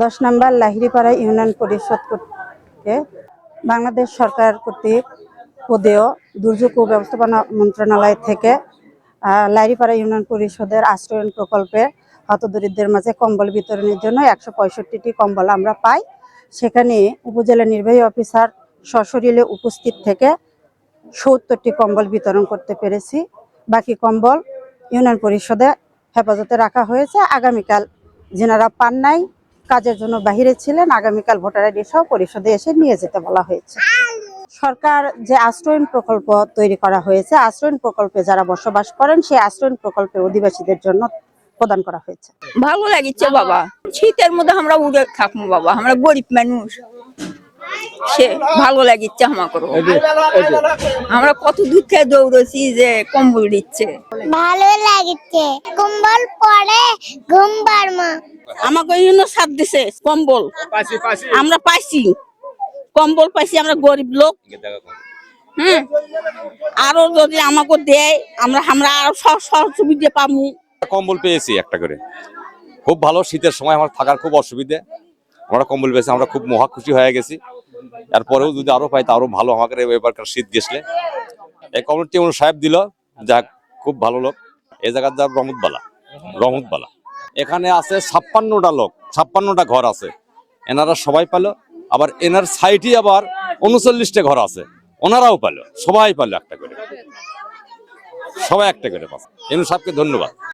দশ নম্বর লাহিড়িপাড়া ইউনিয়ন পরিষদ কর্তৃক বাংলাদেশ সরকার কর্তৃক পদেয় দুর্যোগ ও ব্যবস্থাপনা মন্ত্রণালয় থেকে আহ, লাহিড়িপাড়া ইউনিয়ন পরিষদের আশ্রয়ন প্রকল্পে হতদরিদ্রের মাঝে কম্বল বিতরণের জন্য একশো পঁয়ষট্টিটি কম্বল আমরা পাই। সেখানে উপজেলা নির্বাহী অফিসার সশরীরে উপস্থিত থেকে সত্তরটি কম্বল বিতরণ করতে পেরেছি। বাকি কম্বল ইউনিয়ন পরিষদে হেফাজতে রাখা হয়েছে। আগামীকাল যেনারা পান নাই, কাজের জন্য বাহিরে ছিলেন, আগামীকাল ভোটার আইডি সহ পরিষদে এসে নিয়ে যেতে বলা হয়েছে। সরকার যে আশ্রয়ন প্রকল্প তৈরি করা হয়েছে আশ্রয়ন প্রকল্পে যারা বসবাস করেন, সেই আশ্রয়ন প্রকল্পে অধিবাসীদের জন্য প্রদান করা হয়েছে। ভালো লাগিচ্ছে বাবা। শীতের মধ্যে আমরা উড়ে থাকব বাবা, আমরা গরিব মানুষ। সে ভালো লাগিচ্ছে আমাকে আমরা কত দূর থেকে দৌড়েছি যে কম্বল দিচ্ছে। ভালো লাগছে। কম্বল পরে ঘুম পারমা আমাকে ইউনো সাথ দিছে কম্বল। আমরা পাইছি। কম্বল পাইছি আমরা গরিব লোক। হুম? আরও যদি আমাকে দেয় আমরা আমরা আরও সহ সহযোগিতা পামু কম্বল পেয়েছি একটা করে। খুব ভালো শীতের সময় আমার থাকার খুব অসুবিধে। আমরা কম্বল পেয়েছি আমরা খুব মহা খুশি হয়ে গেছি। এরপরেও যদি আরও পাই, তা ভালো আমাকে এবারকার শীত গেছলে এই কম্বলটি অনু সাহেব দিল, যাক, খুব ভালো লোক। এই জায়গার যার রহমতবালা রহমতবালা। এখানে আছে ছাপ্পান্নটা লোক, ছাপ্পান্নটা ঘর আছে। এনারা সবাই পেল, আবার এনার সাইটে আবার উনচল্লিশটা ঘর আছে। ওনারাও পেল, সবাই পেল একটা করে। সবাই একটা করে পাচ্ছে এনু সাহেবকে ধন্যবাদ।